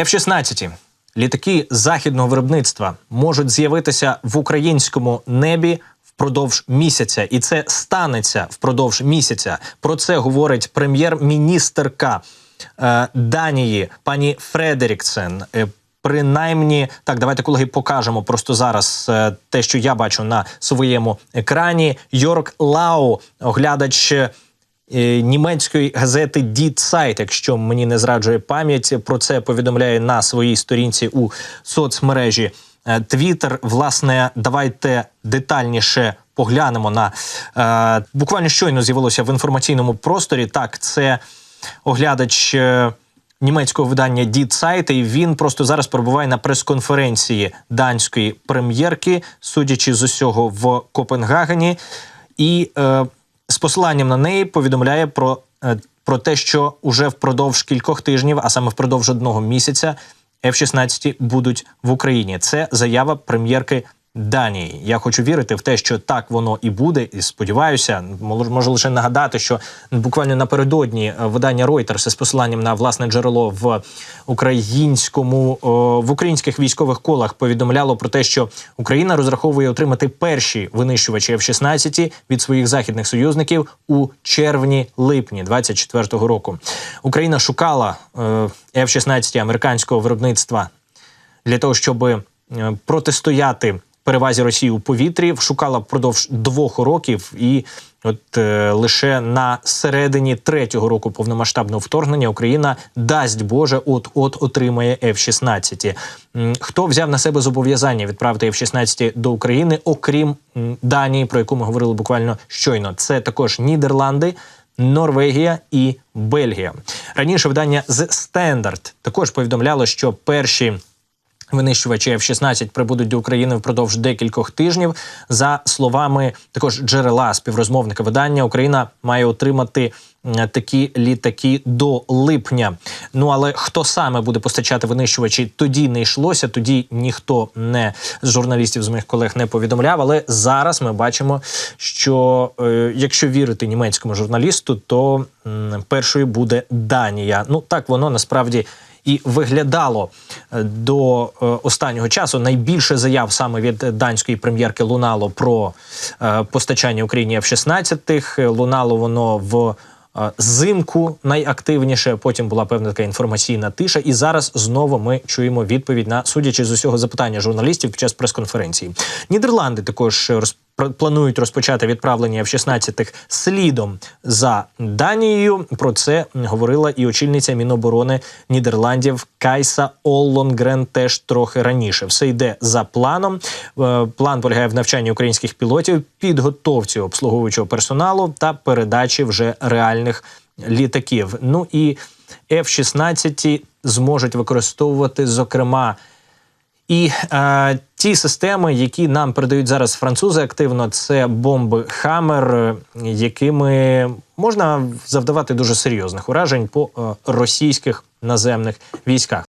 F-16 літаки західного виробництва можуть з'явитися в українському небі. Впродовж місяця, і це станеться впродовж місяця. Про це говорить прем'єр-міністерка е, Данії пані Фредеріксен. Е, Принаймні, так, давайте колеги покажемо просто зараз е, те, що я бачу на своєму екрані. Йорк Лау, оглядач німецької газети Die Zeit, якщо мені не зраджує пам'ять, про це повідомляє на своїй сторінці у соцмережі е, Twitter. Власне, давайте детальніше поглянемо на е, буквально щойно з'явилося в інформаційному просторі. Так, це оглядач. е, Німецького видання Die Zeit, і він просто зараз перебуває на прес-конференції данської прем'єрки, судячи з усього в Копенгагені, і е, з посиланням на неї повідомляє про, е, про те, що уже впродовж кількох тижнів, а саме впродовж одного місяця, F-16 будуть в Україні. Це заява прем'єрки Данії. Я хочу вірити в те, що так воно і буде, і сподіваюся, можу лише нагадати, що буквально напередодні е, видання Reuters з посиланням на власне джерело в українському в українських військових колах повідомляло про те, що Україна розраховує отримати перші винищувачі F-16 від своїх західних союзників у червні-липні 24-го року. Україна шукала е, F-16 американського виробництва для того, щоб е, протистояти перевазі Росії у повітрі, шукала впродовж двох років, і от е, лише на середині третього року повномасштабного вторгнення Україна дасть Боже, от от отримає F-16. Хто взяв на себе зобов'язання відправити F-16 до України, окрім Данії, про яку ми говорили буквально щойно, це також Нідерланди. Норвегія і Бельгія раніше видання The Standard також повідомляло, що перші Винищувачі F-16 прибудуть до України впродовж декількох тижнів. За словами також джерела співрозмовника видання, Україна має отримати такі літаки до липня. Ну але хто саме буде постачати винищувачі, тоді не йшлося. Тоді ніхто не з журналістів з моїх колег не повідомляв. Але зараз ми бачимо, що е, якщо вірити німецькому журналісту, то м, першою буде Данія. Ну так воно насправді і виглядало е, до е, останнього часу. Найбільше заяв саме від данської прем'єрки лунало про е, постачання Україні F-16. Лунало воно в. Зимку найактивніше, потім була певна така інформаційна тиша, і зараз знову ми чуємо відповідь на судячи з усього запитання журналістів під час прес-конференції. Нідерланди також роз... планують розпочати відправлення F-16 слідом за Данією. Про це говорила і очільниця Міноборони Нідерландів Кайса Оллонгрен теж трохи раніше. Все йде за планом. Е, План полягає в навчанні українських пілотів, підготовці обслуговуючого персоналу та передачі вже реальних літаків. Ну і F-16 зможуть використовувати зокрема. І е, ті системи, які нам передають зараз французи активно, це бомби Хаммер, е, якими можна завдавати дуже серйозних уражень по е, російських наземних військах.